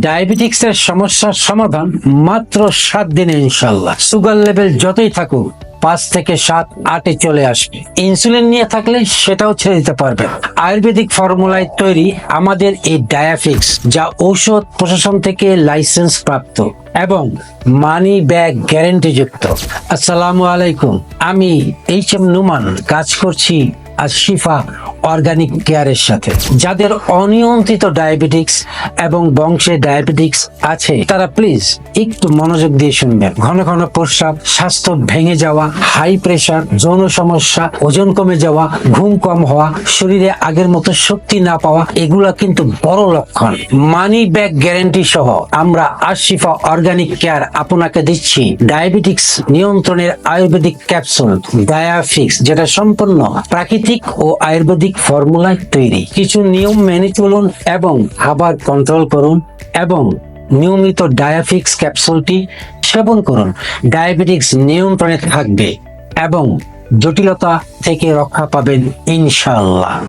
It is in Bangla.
ডায়াবেটিক্সের সমস্যার সমাধান মাত্র সাত দিনে ইনশাল্লাহ সুগার লেভেল যতই থাকুক, পাঁচ থেকে সাত, আটে চলে আসবে। ইনসুলিন নিয়ে থাকলে সেটাও ছেড়ে দিতে পারবে আয়ুর্বেদিক ফর্মুলায় তৈরি আমাদের এই ডায়াফিক্স, যা ঔষধ প্রশাসন থেকে লাইসেন্স প্রাপ্ত এবং মানি ব্যাগ গ্যারেন্টি যুক্ত আসসালামু আলাইকুম। আমি এইচ এম নুমান, কাজ করছি আর শিফা অর্গানিক কেয়ারের সাথে। যাদের অনিয়ন্ত্রিত ডায়াবেটিক্স এবং বংশে ডায়াবেটিক্স আছে, তারা প্লিজ একটু মনোযোগ দিয়ে শুনবেন। ঘন ঘন প্রস্রাব, স্বাস্থ্য ভেঙে যাওয়া হাই প্রেশার যৌন সমস্যা, ওজন কমে যাওয়া, ঘুম কম হওয়া, শরীরে আগের মতো শক্তি না পাওয়া, এগুলা কিন্তু বড় লক্ষণ। মানি ব্যাগ গ্যারান্টি সহ আমরা আশিফা অর্গানিক কেয়ার আপনাকে দিচ্ছি। ডায়াবেটিক্স নিয়ন্ত্রণের আয়ুর্বেদিক ক্যাপসুল ডায়াফিক্স যেটা সম্পূর্ণ প্রাকৃতিক ও আয়ুর্বেদিক ফর্মুলায় তৈরি। কিছু নিয়ম মেনে চলুন এবং আবার কন্ট্রোল করুন এবং নিয়মিত ডায়াফিক্স ক্যাপসুলটি সেবন করুন। ডায়াবেটিক্স নিয়ন্ত্রণে থাকবে এবং জটিলতা থেকে রক্ষা পাবেন ইনশাল্লাহ